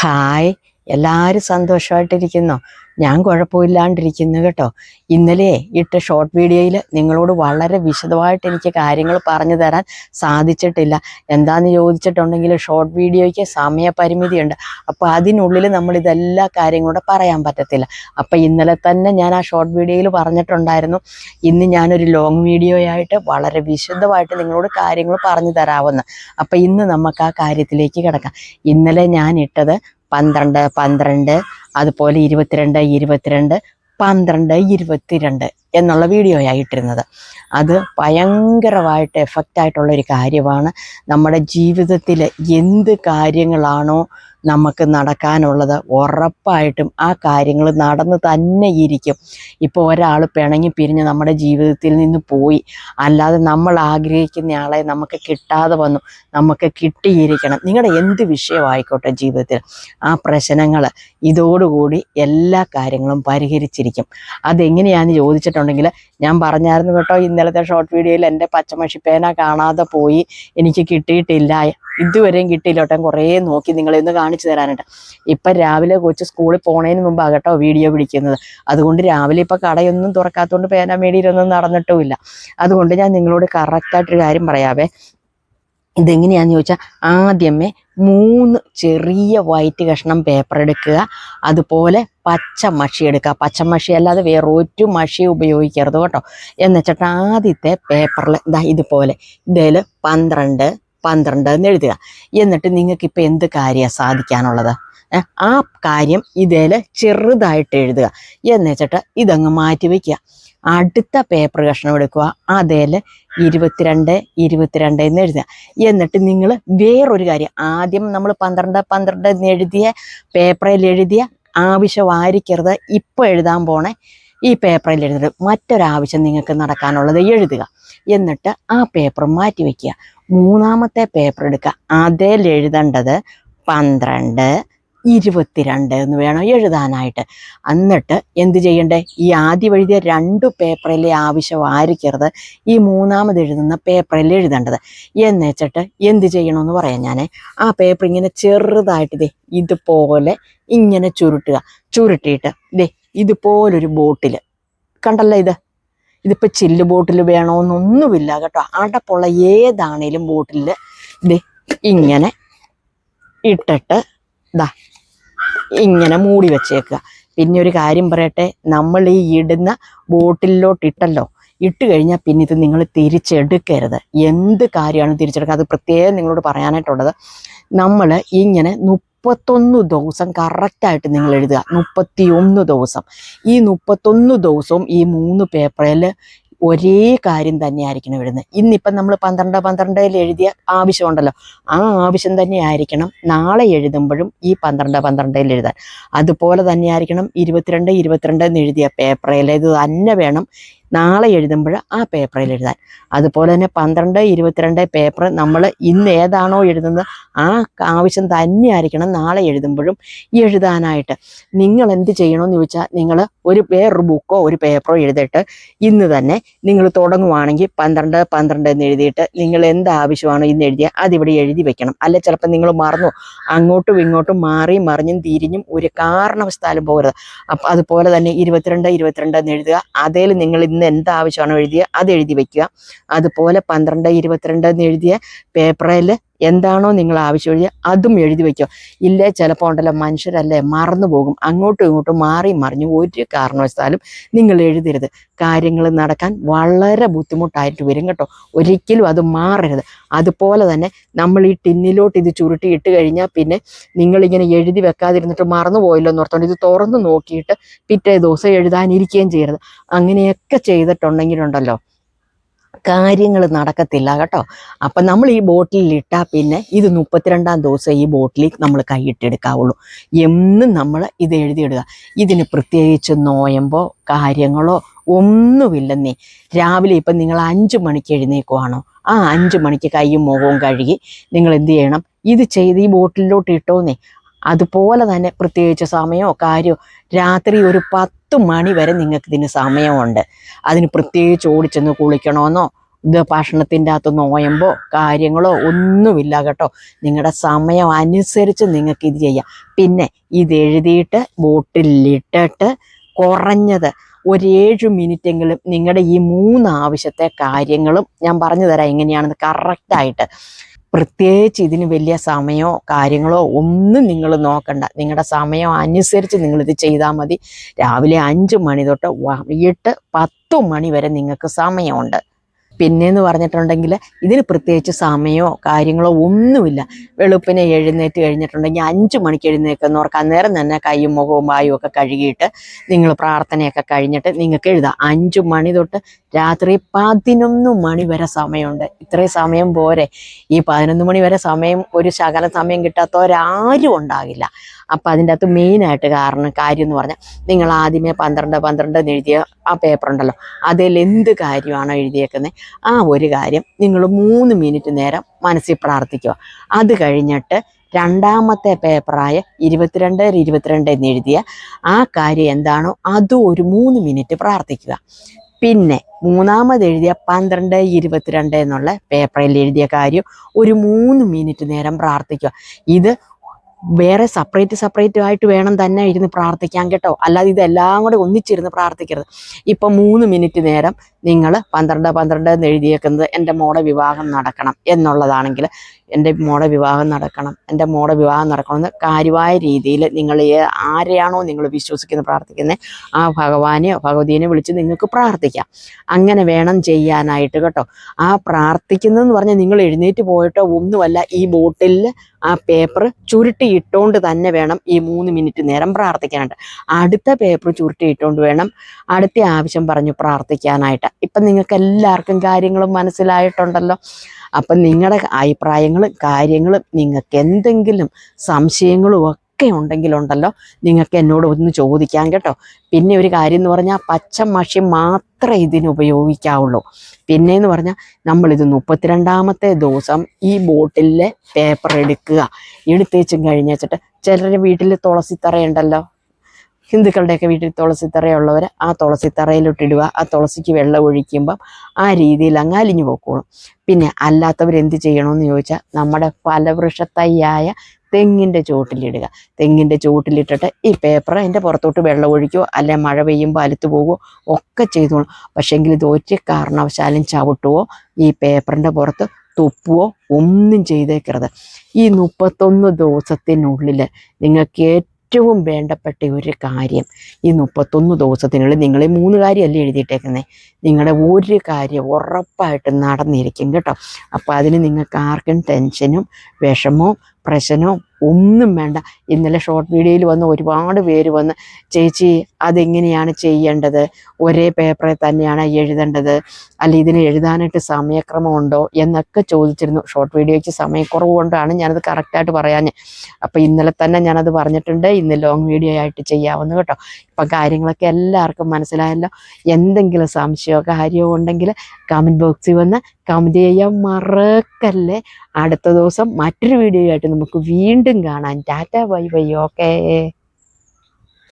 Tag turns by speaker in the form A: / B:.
A: ขาย എല്ലാവരും സന്തോഷമായിട്ടിരിക്കുന്നു ഞാൻ കുഴപ്പമില്ലാണ്ടിരിക്കുന്നു കേട്ടോ. ഇന്നലെ ഇട്ട ഷോർട്ട് വീഡിയോയിൽ നിങ്ങളോട് വളരെ വിശദമായിട്ട് എനിക്ക് കാര്യങ്ങൾ പറഞ്ഞു തരാൻ സാധിച്ചിട്ടില്ല. എന്താന്ന് ചോദിച്ചിട്ടുണ്ടെങ്കിൽ ഷോർട്ട് വീഡിയോയ്ക്ക് സമയപരിമിതിയുണ്ട്. അപ്പോൾ അതിനുള്ളിൽ നമ്മൾ ഇതെല്ലാ കാര്യങ്ങളൂടെ പറയാൻ പറ്റത്തില്ല. അപ്പോൾ ഇന്നലെ തന്നെ ഞാൻ ആ ഷോർട്ട് വീഡിയോയിൽ പറഞ്ഞിട്ടുണ്ടായിരുന്നു. ഇന്ന് ഞാനൊരു ലോങ് വീഡിയോ ആയിട്ട് വളരെ വിശദമായിട്ട് നിങ്ങളോട് കാര്യങ്ങൾ പറഞ്ഞു തരാമെന്ന് അപ്പം ഇന്ന് നമുക്ക് ആ കാര്യത്തിലേക്ക് കിടക്കാം. ഇന്നലെ ഞാൻ ഇട്ടത് പന്ത്രണ്ട് പന്ത്രണ്ട് അതുപോലെ ഇരുപത്തിരണ്ട് ഇരുപത്തിരണ്ട് പന്ത്രണ്ട് ഇരുപത്തിരണ്ട് എന്നുള്ള വീഡിയോ ആയിട്ടിരുന്നത് അത് ഭയങ്കരമായിട്ട് എഫക്റ്റ് ആയിട്ടുള്ള ഒരു കാര്യമാണ്. നമ്മുടെ ജീവിതത്തിൽ എന്ത് കാര്യങ്ങളാണോ നമുക്ക് നടക്കാനുള്ളത് ഉറപ്പായിട്ടും ആ കാര്യങ്ങൾ നടന്ന് തന്നെ ഇരിക്കും. ഇപ്പോൾ ഒരാൾ പിണങ്ങി പിരിഞ്ഞ് നമ്മുടെ ജീവിതത്തിൽ നിന്ന് പോയി. അല്ലാതെ നമ്മൾ ആഗ്രഹിക്കുന്ന ആളെ നമുക്ക് കിട്ടാതെ വന്നു. നമുക്ക് കിട്ടിയിരിക്കണം. നിങ്ങളുടെ എന്ത് വിഷയമായിക്കോട്ടെ ജീവിതത്തിൽ? ആ പ്രശ്നങ്ങൾ ഇതോടുകൂടി എല്ലാ കാര്യങ്ങളും പരിഹരിച്ചിരിക്കും. അതെങ്ങനെയാണെന്ന് ചോദിച്ചിട്ടുണ്ടെങ്കിൽ ഞാൻ പറഞ്ഞായിരുന്നു കേട്ടോ ഇന്നലത്തെ ഷോർട്ട് വീഡിയോയിൽ എന്റെ പച്ചമഷി പേന കാണാതെ പോയി എനിക്ക് കിട്ടിയിട്ടില്ല. ഇതുവരെയും കിട്ടിയില്ല. കേട്ടോ കുറേ നോക്കി നിങ്ങളെ ഒന്ന് കാണിച്ചു തരാനായിട്ട് ഇപ്പം രാവിലെ കൊച്ച് സ്കൂളിൽ പോണതിന് മുമ്പാണ് കേട്ടോ വീഡിയോ പിടിക്കുന്നത്. അതുകൊണ്ട് രാവിലെ ഇപ്പം കടയൊന്നും തുറക്കാത്തതുകൊണ്ട് പേന മേടിയിലൊന്നും നടന്നിട്ടുമില്ല. അതുകൊണ്ട് ഞാൻ നിങ്ങളോട് കറക്റ്റായിട്ടൊരു കാര്യം പറയാവേ. ഇതെങ്ങനെയാന്ന് ചോദിച്ചാൽ ആദ്യമേ മൂന്ന് ചെറിയ വൈറ്റ് കഷ്ണം പേപ്പർ എടുക്കുക. അതുപോലെ പച്ച മഷി എടുക്കുക. പച്ച മഷി അല്ലാതെ വേറെ ഒരു മഷി ഉപയോഗിക്കരുത് കേട്ടോ. എന്നുവെച്ചിട്ട് ആദ്യത്തെ പേപ്പറിൽ ഇതാ ഇതുപോലെ. ഇതിൽ പന്ത്രണ്ട് പന്ത്രണ്ട് എന്ന് എഴുതുക. എന്നിട്ട് നിങ്ങൾക്ക് ഇപ്പം എന്ത് കാര്യമാണ് സാധിക്കാനുള്ളത്? ആ കാര്യം ഇതിൽ ചെറുതായിട്ട് എഴുതുക. എന്ന് വെച്ചിട്ട് ഇതങ്ങ് മാറ്റി വയ്ക്കുക അടുത്ത പേപ്പർ കഷ്ണം എടുക്കുക. അതിൽ ഇരുപത്തിരണ്ട് ഇരുപത്തിരണ്ട് എന്ന് എഴുതുക. എന്നിട്ട് നിങ്ങൾ വേറൊരു കാര്യം. ആദ്യം നമ്മൾ പന്ത്രണ്ട് പന്ത്രണ്ട് എന്ന് എഴുതിയ പേപ്പറിൽ എഴുതിയ ആവശ്യമായിരിക്കരുത് ഇപ്പോൾ എഴുതാൻ പോണേ. ഈ പേപ്പറിൽ എഴുതരുത് മറ്റൊരാവശ്യം നിങ്ങൾക്ക് നടക്കാനുള്ളത് എഴുതുക. എന്നിട്ട് ആ പേപ്പർ മാറ്റി വയ്ക്കുക മൂന്നാമത്തെ പേപ്പർ എടുക്കുക. അതിൽ എഴുതേണ്ടത് പന്ത്രണ്ട് ഇരുപത്തിരണ്ട് എന്ന് വേണം എഴുതാനായിട്ട്. എന്നിട്ട് എന്ത് ചെയ്യണ്ടേ? ഈ ആദ്യം എഴുതിയ രണ്ട് പേപ്പറിലെ ആവശ്യമായിരിക്കരുത്. ഈ മൂന്നാമത് എഴുതുന്ന പേപ്പറിൽ എഴുതേണ്ടത്. എന്ന് വെച്ചിട്ട് എന്ത് ചെയ്യണമെന്ന് പറയാം ഞാൻ ആ പേപ്പർ ഇങ്ങനെ ചെറുതായിട്ട് ഇതേ ഇതുപോലെ ഇങ്ങനെ ചുരുട്ടുക. ചുരുട്ടിയിട്ട് ദേ ഇതുപോലൊരു ബോട്ടിൽ കണ്ടല്ലോ ഇത്? ഇതിപ്പോൾ ചില്ല് ബോട്ടിൽ വേണമെന്നൊന്നുമില്ല കേട്ടോ. അടപ്പുള്ള ഏതാണേലും ബോട്ടിൽ ഇത് ഇങ്ങനെ ഇട്ടിട്ട് ദാ ഇങ്ങനെ മൂടി വെച്ചേക്കുക. പിന്നെ ഒരു കാര്യം പറയട്ടെ നമ്മൾ ഈ ഇടുന്ന ബോട്ടിലോട്ട് ഇട്ടല്ലോ ഇട്ട് കഴിഞ്ഞാൽ പിന്നെ ഇത് നിങ്ങൾ തിരിച്ചെടുക്കരുത്. എന്ത് കാര്യമാണ് തിരിച്ചെടുക്കുക? അത് പ്രത്യേകം നിങ്ങളോട് പറയാനായിട്ടുള്ളത്. നമ്മൾ ഇങ്ങനെ മുപ്പത്തൊന്ന് ദിവസം കറക്റ്റായിട്ട് നിങ്ങൾ എഴുതുക. മുപ്പത്തി ഒന്ന് ദിവസം. ഈ മുപ്പത്തൊന്ന് ദിവസവും ഈ മൂന്ന് പേപ്പറിൽ ഒരേ കാര്യം തന്നെയായിരിക്കണം എഴുതുന്നത്. ഇന്നിപ്പം നമ്മൾ പന്ത്രണ്ട് പന്ത്രണ്ടിൽ എഴുതിയ ആവശ്യമുണ്ടല്ലോ. ആ ആവശ്യം തന്നെ ആയിരിക്കണം നാളെ എഴുതുമ്പോഴും ഈ പന്ത്രണ്ട് പന്ത്രണ്ടിൽ എഴുതാൻ. അതുപോലെ തന്നെയായിരിക്കണം ഇരുപത്തിരണ്ട് ഇരുപത്തിരണ്ട് എന്ന് എഴുതിയ പേപ്പറിൽ ഇത് തന്നെ വേണം നാളെ എഴുതുമ്പോൾ ആ പേപ്പറിൽ എഴുതാൻ. അതുപോലെ തന്നെ പന്ത്രണ്ട് ഇരുപത്തിരണ്ട് പേപ്പർ നമ്മൾ ഇന്ന് ഏതാണോ എഴുതുന്നത് ആ ആവശ്യം തന്നെ ആയിരിക്കണം നാളെ എഴുതുമ്പോഴും എഴുതാനായിട്ട്. നിങ്ങൾ എന്ത് ചെയ്യണമെന്ന് ചോദിച്ചാൽ നിങ്ങൾ ഒരു വേറൊരു ബുക്കോ ഒരു പേപ്പറോ എഴുതിയിട്ട് ഇന്ന് തന്നെ നിങ്ങൾ തുടങ്ങുവാണെങ്കിൽ പന്ത്രണ്ട് പന്ത്രണ്ട് എന്ന് എഴുതിയിട്ട് നിങ്ങൾ എന്ത് ആവശ്യമാണോ ഇന്ന് എഴുതിയ അതിവിടെ എഴുതി വെക്കണം. അല്ലെ ചിലപ്പോൾ നിങ്ങൾ മറന്നു? അങ്ങോട്ടും ഇങ്ങോട്ടും മാറി മറിഞ്ഞും തിരിഞ്ഞും ഒരു കാരണവശാലും പോകരുത്. അപ്പം അതുപോലെ തന്നെ ഇരുപത്തിരണ്ട് ഇരുപത്തിരണ്ട് എന്ന് എഴുതുക. അതേൽ നിങ്ങൾ ഇന്ന് എന്ത് ആവശ്യമാണോ എഴുതിയ അത് എഴുതി വെക്കുക. അതുപോലെ പന്ത്രണ്ട് ഇരുപത്തിരണ്ട് എന്ന് എഴുതിയ പേപ്പറിൽ എന്താണോ നിങ്ങൾ ആവശ്യം എഴുതി അതും എഴുതി വെക്കുക ഇല്ലേ ചിലപ്പോൾ ഉണ്ടല്ലോ മനുഷ്യരല്ലേ മറന്നു പോകും. അങ്ങോട്ടും ഇങ്ങോട്ടും മാറി മറിഞ്ഞു ഒരു കാരണവശാലും നിങ്ങൾ എഴുതരുത്. കാര്യങ്ങൾ നടക്കാൻ വളരെ ബുദ്ധിമുട്ടായിട്ട് വരും കേട്ടോ. ഒരിക്കലും അത് മാറരുത്. അതുപോലെ തന്നെ നമ്മൾ ഈ ടിന്നിലോട്ട് ഇത് ചുരുട്ടി ഇട്ട് കഴിഞ്ഞാൽ പിന്നെ നിങ്ങളിങ്ങനെ എഴുതി വെക്കാതിരുന്നിട്ട് മറന്നു പോയല്ലോ എന്ന് ഓർത്തോണ്ട് ഇത് തുറന്ന് നോക്കിയിട്ട് പിറ്റേ ദിവസം എഴുതാനിരിക്കുകയും ചെയ്യരുത്. അങ്ങനെയൊക്കെ ചെയ്തിട്ടുണ്ടെങ്കിലുണ്ടല്ലോ. കാര്യങ്ങൾ നടക്കത്തില്ല കേട്ടോ. അപ്പം നമ്മൾ ഈ ബോട്ടിലിൽ ഇട്ടാൽ പിന്നെ ഇത് മുപ്പത്തിരണ്ടാം ദിവസം ഈ ബോട്ടിൽ നമ്മൾ കൈയിട്ടെടുക്കാവുള്ളൂ. എന്നും നമ്മൾ ഇത് എഴുതിയിടുക. ഇതിന് പ്രത്യേകിച്ച് നോയമ്പോ കാര്യങ്ങളോ ഒന്നുമില്ലെന്നേ. രാവിലെ ഇപ്പം നിങ്ങൾ അഞ്ച് മണിക്ക് എഴുന്നേക്കുവാണോ? ആ അഞ്ച് മണിക്ക് കൈയും മുഖവും കഴുകി നിങ്ങൾ എന്ത് ചെയ്യണം? ഇത് ചെയ്ത് ഈ ബോട്ടിലോട്ട് ഇട്ടോന്നേ. അതുപോലെ തന്നെ പ്രത്യേകിച്ച് സമയമോ കാര്യമോ രാത്രി ഒരു പത്ത് മണി വരെ നിങ്ങൾക്ക് ഇതിന് സമയമുണ്ട്. അതിന് പ്രത്യേകിച്ച് ഓടിച്ചെന്ന് കുളിക്കണമെന്നോ ഇത് ഭക്ഷണത്തിന്റെ അകത്ത് നോയമ്പോ കാര്യങ്ങളോ ഒന്നുമില്ല കേട്ടോ. നിങ്ങളുടെ സമയം അനുസരിച്ച് നിങ്ങൾക്ക് ഇത് ചെയ്യാം. പിന്നെ ഇത് എഴുതിയിട്ട് ബോട്ടിലിട്ടിട്ട് കുറഞ്ഞത് ഒരു ഏഴ് മിനിറ്റെങ്കിലും നിങ്ങളുടെ ഈ മൂന്ന് ആവശ്യത്തെ കാര്യങ്ങളും ഞാൻ പറഞ്ഞു തരാം എങ്ങനെയാണെന്ന് കറക്റ്റായിട്ട് പ്രത്യേകിച്ച് ഇതിന് വലിയ സമയമോ കാര്യങ്ങളോ ഒന്നും നിങ്ങൾ നോക്കണ്ട. നിങ്ങളുടെ സമയം അനുസരിച്ച് നിങ്ങളിത് ചെയ്താൽ മതി. രാവിലെ അഞ്ച് മണി തൊട്ട് വൈകിട്ട് പത്ത് മണി വരെ നിങ്ങൾക്ക് സമയമുണ്ട്. പിന്നെന്ന് പറഞ്ഞിട്ടുണ്ടെങ്കിൽ ഇതിന് പ്രത്യേകിച്ച് സമയമോ കാര്യങ്ങളോ ഒന്നുമില്ല. വെളുപ്പിനെ എഴുന്നേറ്റ് കഴിഞ്ഞിട്ടുണ്ടെങ്കിൽ അഞ്ച് മണിക്ക് എഴുന്നേൽക്കുന്നവർക്ക് അന്നേരം തന്നെ കൈയും മുഖവും വായും ഒക്കെ കഴുകിയിട്ട് നിങ്ങൾ പ്രാർത്ഥനയൊക്കെ കഴിഞ്ഞിട്ട് നിങ്ങൾക്ക് എഴുതാം. അഞ്ച് മണി തൊട്ട് രാത്രി പതിനൊന്ന് മണി വരെ സമയമുണ്ട്. ഇത്രയും സമയം പോരെ. ഈ പതിനൊന്ന് മണി വരെ സമയം ഒരു ശകല സമയം കിട്ടാത്തവരാരും ഉണ്ടാകില്ല. അപ്പം അതിന്റെ അകത്ത് മെയിനായിട്ട് കാരണം കാര്യം എന്ന് പറഞ്ഞാൽ നിങ്ങൾ ആദ്യമേ പന്ത്രണ്ട് പന്ത്രണ്ട് എന്ന് എഴുതിയ ആ പേപ്പർ ഉണ്ടല്ലോ അതിൽ എന്ത് കാര്യമാണോ എഴുതിയേക്കുന്നത് ആ ഒരു കാര്യം നിങ്ങൾ മൂന്ന് മിനിറ്റ് നേരം മനസ്സിൽ പ്രാർത്ഥിക്കുക. അത് കഴിഞ്ഞിട്ട് രണ്ടാമത്തെ പേപ്പറായ ഇരുപത്തിരണ്ട് ഇരുപത്തിരണ്ട് എന്ന് എഴുതിയ ആ കാര്യം എന്താണോ അതും ഒരു മൂന്ന് മിനിറ്റ് പ്രാർത്ഥിക്കുക. പിന്നെ മൂന്നാമത് എഴുതിയ പന്ത്രണ്ട് ഇരുപത്തിരണ്ട് എന്നുള്ള പേപ്പറിൽ എഴുതിയ കാര്യം ഒരു മൂന്ന് മിനിറ്റ് നേരം പ്രാർത്ഥിക്കുക. ഇത് വേറെ സെപ്പറേറ്റ് സെപ്പറേറ്റ് ആയിട്ട് വേണം തന്നെ ഇരുന്ന് പ്രാർത്ഥിക്കാൻ കേട്ടോ. അല്ലാതെ ഇതെല്ലാം കൂടെ ഒന്നിച്ചിരുന്ന് പ്രാർത്ഥിക്കരുത്. ഇപ്പം മൂന്ന് മിനിറ്റ് നേരം നിങ്ങൾ പന്ത്രണ്ട് പന്ത്രണ്ട് എന്ന് എഴുതിയേക്കുന്നത് എന്റെ മോളെ വിവാഹം നടക്കണം എന്നുള്ളതാണെങ്കിൽ എന്റെ മോടെ വിവാഹം നടക്കണം എന്റെ മോടെ വിവാഹം നടക്കണമെന്ന് കാര്യമായ രീതിയിൽ നിങ്ങൾ ആരെയാണോ നിങ്ങൾ വിശ്വസിക്കുന്ന പ്രാർത്ഥിക്കുന്നത് ആ ഭഗവാനെയോ ഭഗവതിനെ വിളിച്ച് നിങ്ങൾക്ക് പ്രാർത്ഥിക്കാം. അങ്ങനെ വേണം ചെയ്യാനായിട്ട് കേട്ടോ. ആ പ്രാർത്ഥിക്കുന്നതെന്ന് പറഞ്ഞാൽ നിങ്ങൾ എഴുന്നേറ്റ് പോയിട്ടോ ഒന്നുമല്ല ഈ ബോട്ടിൽ ആ പേപ്പർ ചുരുട്ടി ഇട്ടുകൊണ്ട് തന്നെ വേണം ഈ മൂന്ന് മിനിറ്റ് നേരം പ്രാർത്ഥിക്കാനായിട്ട്. അടുത്ത പേപ്പർ ചുരുട്ടി ഇട്ടുകൊണ്ട് വേണം അടുത്ത ആവശ്യം പറഞ്ഞു പ്രാർത്ഥിക്കാനായിട്ട്. ഇപ്പം നിങ്ങൾക്ക് എല്ലാവർക്കും കാര്യങ്ങളും മനസ്സിലായിട്ടുണ്ടല്ലോ. അപ്പം നിങ്ങളുടെ കാര്യങ്ങളും നിങ്ങൾക്ക് എന്തെങ്കിലും സംശയങ്ങളും ഒക്കെ ഉണ്ടെങ്കിലുണ്ടല്ലോ നിങ്ങൾക്ക് എന്നോട് ഒന്ന് ചോദിക്കാം കേട്ടോ. പിന്നെ ഒരു കാര്യം എന്ന് പറഞ്ഞാൽ പച്ച മഷി മാത്രമേ ഇതിന് ഉപയോഗിക്കാവുള്ളൂ. പിന്നെ എന്ന് പറഞ്ഞാൽ നമ്മളിത് മുപ്പത്തിരണ്ടാമത്തെ ദിവസം ഈ ബോട്ടിലെ പേപ്പർ എടുക്കുക. എടുത്തേച്ചും കഴിഞ്ഞ് വെച്ചിട്ട് ചിലരുടെ വീട്ടിൽ തുളസിത്തറയുണ്ടല്ലോ. ഹിന്ദുക്കളുടെയൊക്കെ വീട്ടിൽ തുളസിത്തറയുള്ളവർ ആ തുളസിത്തറയിലോട്ടിടുക ആ തുളസിക്ക് വെള്ളം ഒഴിക്കുമ്പം ആ രീതിയിൽ അങ്ങ് അലിഞ്ഞു പോക്കോളും. പിന്നെ അല്ലാത്തവർ എന്ത് ചെയ്യണമെന്ന് ചോദിച്ചാൽ നമ്മുടെ ഫലവൃക്ഷത്തൈയായ തെങ്ങിന്റെ ചുവട്ടിലിടുക. തെങ്ങിന്റെ ചുവട്ടിലിട്ടിട്ട് ഈ പേപ്പർ അതിന്റെ പുറത്തോട്ട് വെള്ളം ഒഴിക്കുകയോ അല്ലെ മഴ പെയ്യുമ്പോൾ അലുത്ത് പോകുമോ ഒക്കെ ചെയ്തോളും. പക്ഷേങ്കിൽ ഇത് ഒരു കാരണവശാലും ചവിട്ടുവോ ഈ പേപ്പറിന്റെ പുറത്ത് തുപ്പുവോ ഒന്നും ചെയ്തേക്കരുത്. ഈ മുപ്പത്തൊന്ന് ദിവസത്തിനുള്ളിൽ നിങ്ങൾക്ക് ഏറ്റവും വേണ്ടപ്പെട്ട ഒരു കാര്യം ഈ മുപ്പത്തൊന്ന് ദിവസത്തിനുള്ളിൽ നിങ്ങൾ ഈ മൂന്ന് കാര്യമല്ലേ എഴുതിയിട്ടേക്കുന്നത് നിങ്ങളുടെ ഒരു കാര്യം ഉറപ്പായിട്ട് നടന്നിരിക്കും കേട്ടോ. അപ്പോൾ അതിന് നിങ്ങൾക്ക് ആർക്കും ടെൻഷനും വിഷമവും പ്രശ്നവും ഒന്നും വേണ്ട. ഇന്നലെ ഷോർട്ട് വീഡിയോയിൽ വന്ന് ഒരുപാട് പേര് വന്ന് ചേച്ചി അതെങ്ങനെയാണ് ചെയ്യേണ്ടത്? ഒരേ പേപ്പറിൽ തന്നെയാണ് എഴുതേണ്ടത്? അല്ല ഇതിന് എഴുതാനായിട്ട് സമയക്രമമുണ്ടോ? എന്നൊക്കെ ചോദിച്ചിരുന്നു. ഷോർട്ട് വീഡിയോയ്ക്ക് സമയക്കുറവ് കൊണ്ടാണ് ഞാനത് കറക്റ്റായിട്ട് പറയാഞ്ഞ്. അപ്പോൾ ഇന്നലെ തന്നെ ഞാനത് പറഞ്ഞിട്ടുണ്ട്. ഇന്ന് ലോങ് വീഡിയോ ആയിട്ട് ചെയ്യാവുന്ന കേട്ടോ. ഇപ്പം കാര്യങ്ങളൊക്കെ എല്ലാവർക്കും മനസ്സിലായല്ലോ. എന്തെങ്കിലും സംശയമോ കാര്യമോ ഉണ്ടെങ്കിൽ കമന്റ് ബോക്സിൽ വന്ന് കമന്റ് ചെയ്യാൻ മറക്കല്ലേ. അടുത്ത ദിവസം മറ്റൊരു വീഡിയോ ആയിട്ട് നമുക്ക് വീണ്ടും കാണാം. Tata bye bye okay.